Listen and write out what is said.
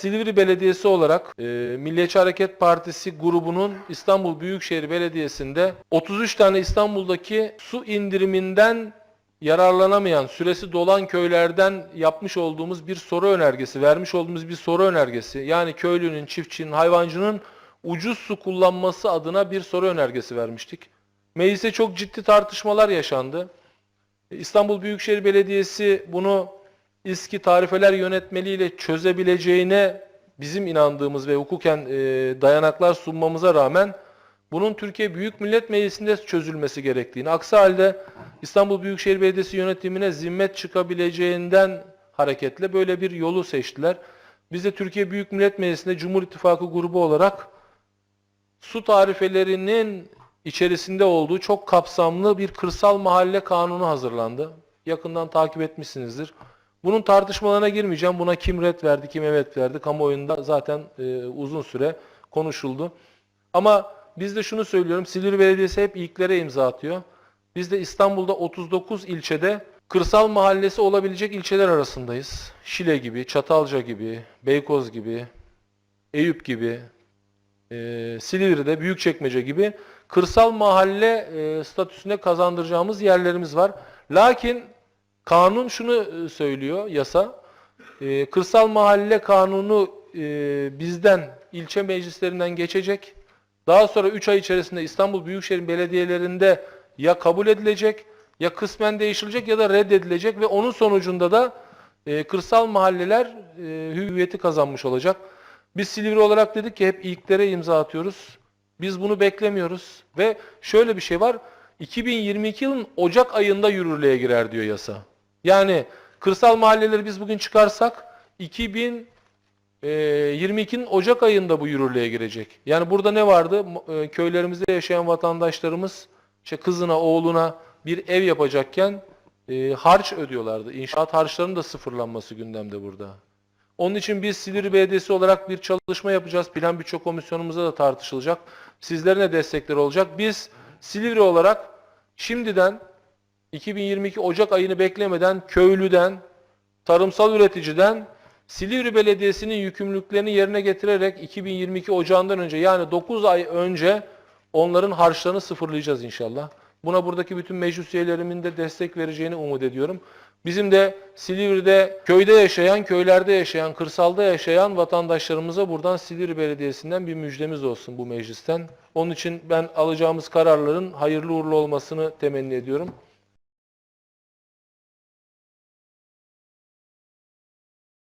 Silivri Belediyesi olarak e, Milliyetçi Hareket Partisi grubunun İstanbul Büyükşehir Belediyesi'nde 33 tane İstanbul'daki su indiriminden yararlanamayan, süresi dolan köylerden yapmış olduğumuz bir soru önergesi, vermiş olduğumuz bir soru önergesi. Yani köylünün, çiftçinin, hayvancının ucuz su kullanması adına bir soru önergesi vermiştik. Mecliste çok ciddi tartışmalar yaşandı. İstanbul Büyükşehir Belediyesi bunu İSKİ tarifeler yönetmeliğiyle çözebileceğine bizim inandığımız ve hukuken e, dayanaklar sunmamıza rağmen bunun Türkiye Büyük Millet Meclisi'nde çözülmesi gerektiğini, aksi halde İstanbul Büyükşehir Belediyesi yönetimine zimmet çıkabileceğinden hareketle böyle bir yolu seçtiler. Biz de Türkiye Büyük Millet Meclisi'nde Cumhur İttifakı grubu olarak su tarifelerinin içerisinde olduğu çok kapsamlı bir kırsal mahalle kanunu hazırlandı. Yakından takip etmişsinizdir. Bunun tartışmalarına girmeyeceğim. Buna kim red verdi, kim evet verdi. Kamuoyunda zaten e, uzun süre konuşuldu. Ama biz de şunu söylüyorum. Silivri Belediyesi hep ilklere imza atıyor. Biz de İstanbul'da 39 ilçede kırsal mahallesi olabilecek ilçeler arasındayız. Şile gibi, Çatalca gibi, Beykoz gibi, Eyüp gibi, e, Silivri'de, Büyükçekmece gibi kırsal mahalle e, statüsüne kazandıracağımız yerlerimiz var. Lakin kanun şunu e, söylüyor, yasa. E, kırsal mahalle kanunu e, bizden, ilçe meclislerinden geçecek. Daha sonra 3 ay içerisinde İstanbul Büyükşehir Belediyelerinde ya kabul edilecek, ya kısmen değişilecek ya da reddedilecek ve onun sonucunda da e, kırsal mahalleler e, hüviyeti kazanmış olacak. Biz Silivri olarak dedik ki hep ilklere imza atıyoruz. Biz bunu beklemiyoruz ve şöyle bir şey var. 2022 yılın Ocak ayında yürürlüğe girer diyor yasa. Yani kırsal mahalleleri biz bugün çıkarsak 2022'nin Ocak ayında bu yürürlüğe girecek. Yani burada ne vardı? E, Köylerimizde yaşayan vatandaşlarımız işte kızına, oğluna bir ev yapacakken e, harç ödüyorlardı. İnşaat harçlarının da sıfırlanması gündemde burada. Onun için biz Silivri Belediyesi olarak bir çalışma yapacağız. Plan bütçe komisyonumuzda da tartışılacak. Sizlerin de destekleri olacak. Biz Silivri olarak şimdiden 2022 Ocak ayını beklemeden köylüden, tarımsal üreticiden Silivri Belediyesi'nin yükümlülüklerini yerine getirerek 2022 Ocağı'ndan önce yani 9 ay önce onların harçlarını sıfırlayacağız inşallah. Buna buradaki bütün meclis üyelerimin de destek vereceğini umut ediyorum. Bizim de Silivri'de köyde yaşayan, köylerde yaşayan, kırsalda yaşayan vatandaşlarımıza buradan Silivri Belediyesi'nden bir müjdemiz olsun bu meclisten. Onun için ben alacağımız kararların hayırlı uğurlu olmasını temenni ediyorum.